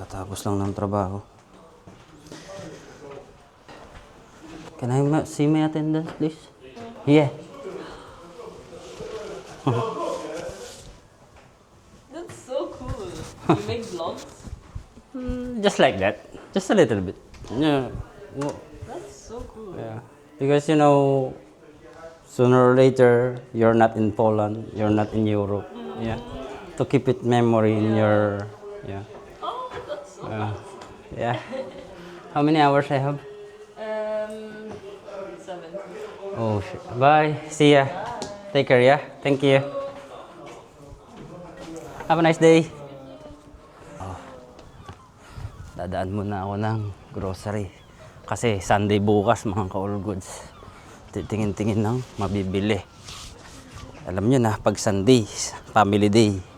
Tatapos lang ng trabaho. Can I see my attendance, please? Yeah. That's so cool. You make vlogs? Just like that. Just a little bit. Yeah. That's so cool. Yeah. Because you know, sooner or later, you're not in Poland, you're not in Europe. Yeah. To keep it memory in your, yeah. Uh, yeah. How many hours I have? Um, seven. Oh, shit. Bye. See ya. Take care, yeah? Thank you. Have a nice day. Oh. Dadaan muna ako ng grocery. Kasi Sunday bukas, mga ka-all goods. Titingin-tingin ng mabibili. Alam nyo na, pag Sunday, family day.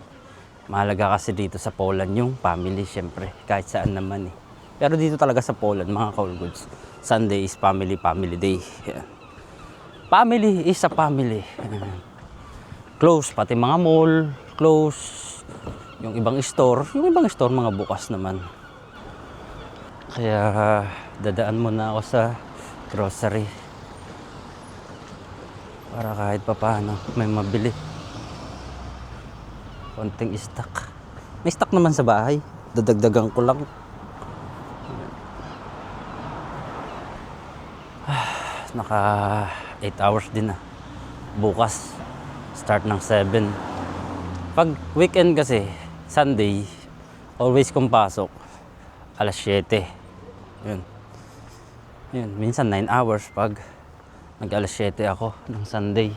Mahalaga kasi dito sa Poland yung family, syempre. Kahit saan naman eh. Pero dito talaga sa Poland, mga ka-all goods, Sunday is family, family day. Family is a family. Close, pati mga mall, close. Yung ibang store, yung ibang store mga bukas naman. Kaya dadaan muna ako sa grocery. Para kahit papaano may mabili. Konting stock. May stock naman sa bahay. Dadagdagan ko lang. Naka 8 hours din na. Bukas, start ng 7. Pag weekend kasi, Sunday, always kong pasok, alas 7. Yun. Yun, minsan 9 hours pag nag alas 7 ako ng Sunday.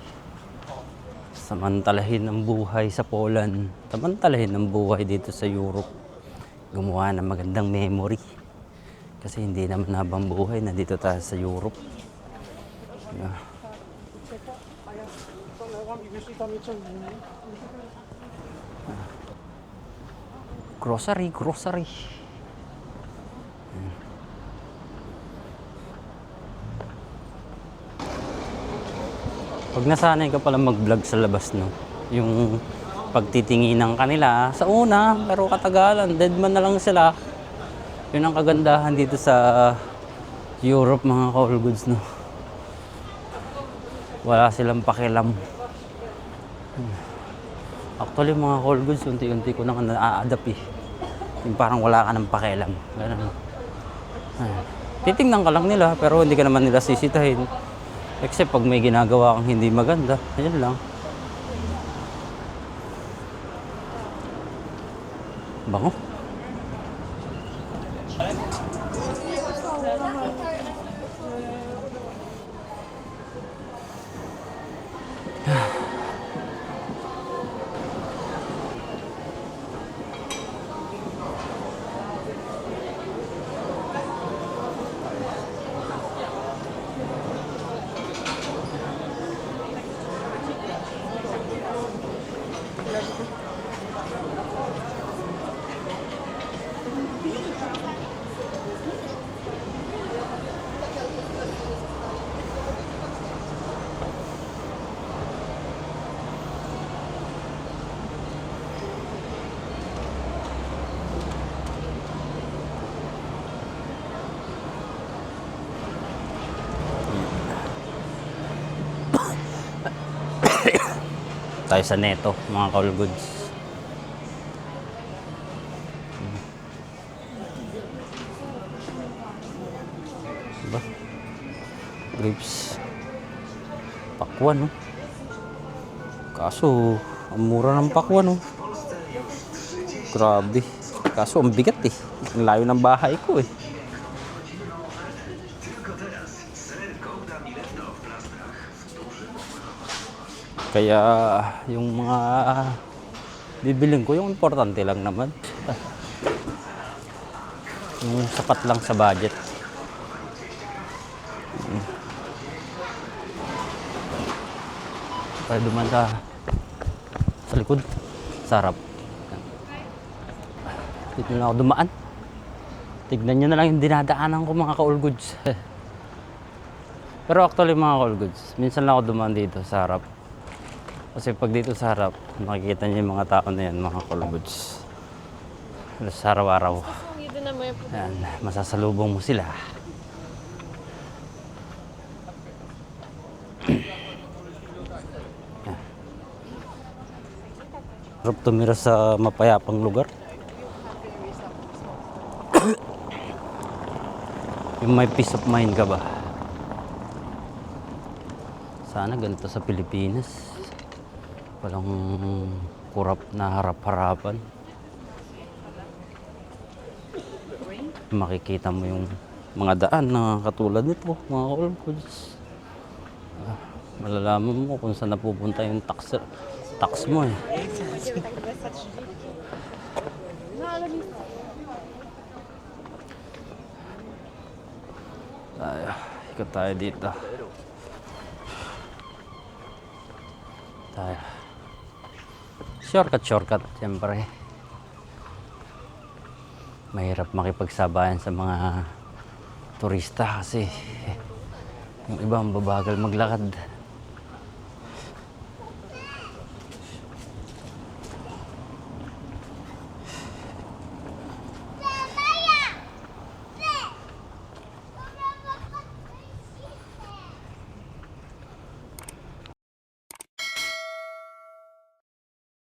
Samantalahin ang buhay sa Poland. Samantalahin ang buhay dito sa Europe. Gumawa ng magandang memory. Kasi hindi naman habang buhay na dito tayo sa Europe. Yeah. Grocery, grocery. Hmm. Pag nasanay ka pala mag-vlog sa labas, no? Yung pagtitinginan kanila sa una, pero katagalan, dead man na lang sila. Yun ang kagandahan dito sa Europe, mga call goods, no? Wala silang pakialam. Actually, mga call goods, unti-unti ko nang na-adapt eh. Yung parang wala ka ng pakialam. Ganun. Titingnan ka lang nila, pero hindi ka naman nila sisitahin. Except pag may ginagawa kang hindi maganda, ayun lang. Bango. Tayo sa neto, mga call goods. Diba? Grapes. Pakwan, no? Kaso, ang mura ng pakwan, no? Grabe. Kaso, ang bigat, eh. Ang layo ng bahay ko, eh. Kaya yung mga bibiling ko, yung importante lang naman. Yung sapat lang sa budget. Mm. Kaya duman sa, sa likod. Sarap. Dito na ako dumaan. Tignan nyo na lang yung dinadaanan ko mga ka-all goods. Pero actually mga ka-all goods, minsan lang ako dumaan dito sa harap. Kasi pag dito sa harap, makikita niyo yung mga tao na yan, mga. Halos sa araw-araw. Ayan, masasalubong mo sila. Sarap tumira sa mapayapang lugar. Yung may peace of mind ka ba? Sana ganito sa Pilipinas. Walang kurap na harap-harapan. makikita mo yung mga daan na katulad nito, mga kalkuls. Ah, malalaman mo kung saan napupunta yung tax, tax mo eh. Tayo, ikot tayo dito. Tayo. Shortcut, shortcut, siyempre mahirap makipagsabayan sa mga turista kasi yung iba ang babagal maglakad.